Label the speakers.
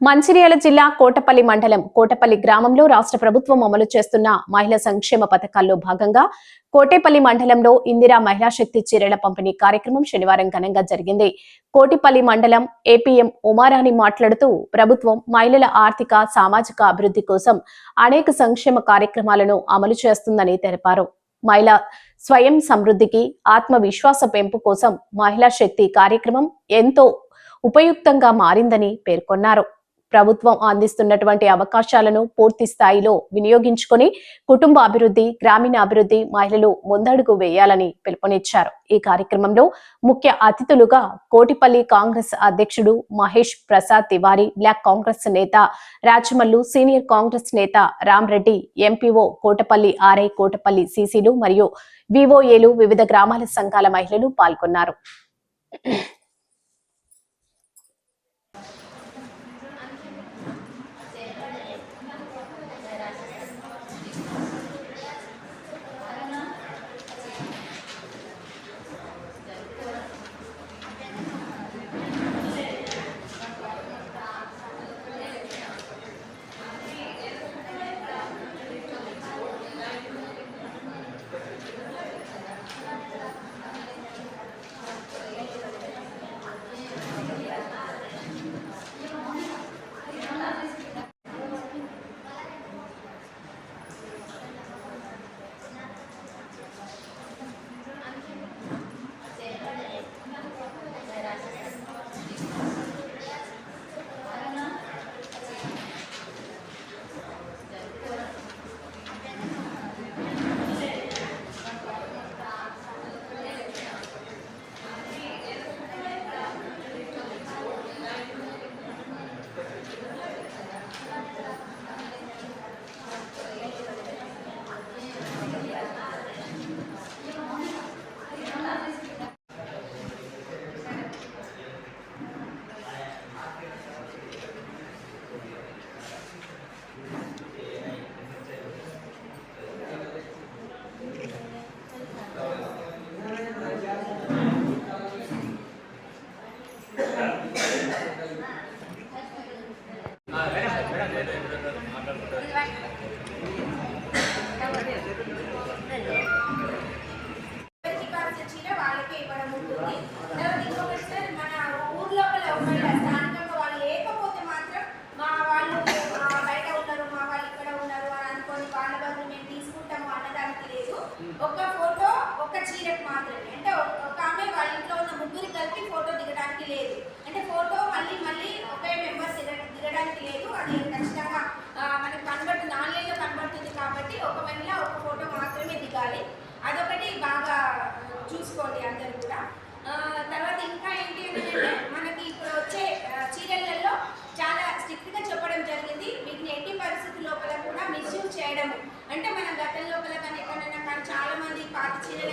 Speaker 1: మంచిర్యాల జిల్లా కోటపల్లి మండలం కోటపల్లి గ్రామంలో రాష్ట్ర ప్రభుత్వం అమలు చేస్తున్న మహిళా సంక్షేమ పథకాల్లో భాగంగా కోటేపల్లి మండలంలో ఇందిరా మహిళా శక్తి చీరల పంపిణీ కార్యక్రమం శనివారం ఘనంగా జరిగింది. కోటిపల్లి మండలం ఏపీఎం ఉమారాణి మాట్లాడుతూ ప్రభుత్వం మహిళల ఆర్థిక సామాజిక అభివృద్ధి కోసం అనేక సంక్షేమ కార్యక్రమాలను అమలు చేస్తుందని తెలిపారు. మహిళా స్వయం సమృద్ధికి ఆత్మవిశ్వాస పెంపు కోసం మహిళా శక్తి కార్యక్రమం ఎంతో ఉపయుక్తంగా మారిందని పేర్కొన్నారు. ప్రభుత్వం అందిస్తున్నటువంటి అవకాశాలను పూర్తి స్థాయిలో వినియోగించుకొని కుటుంబ అభివృద్ధి గ్రామీణ అభివృద్ధి మహిళలు ముందడుగు వేయాలని పిలుపునిచ్చారు. ఈ కార్యక్రమంలో ముఖ్య అతిథులుగా కోటిపల్లి కాంగ్రెస్ అధ్యక్షుడు మహేష్ ప్రసాద్ తివారీ బ్లాక్ కాంగ్రెస్ నేత రాచమల్లు సీనియర్ కాంగ్రెస్ నేత రామ్రెడ్డి ఎంపీఓ కోటపల్లి ఆర్ఐ కోటపల్లి సీసీలు మరియు వివోఏలు వివిధ గ్రామాల సంఘాల మహిళలు పాల్గొన్నారు.
Speaker 2: ఒక ఫోటో ఒక చీరకు మాత్రమే. అంటే ఒక- ఒక ఆమె వాళ్ళ చూసుకోండి అందరూ కూడా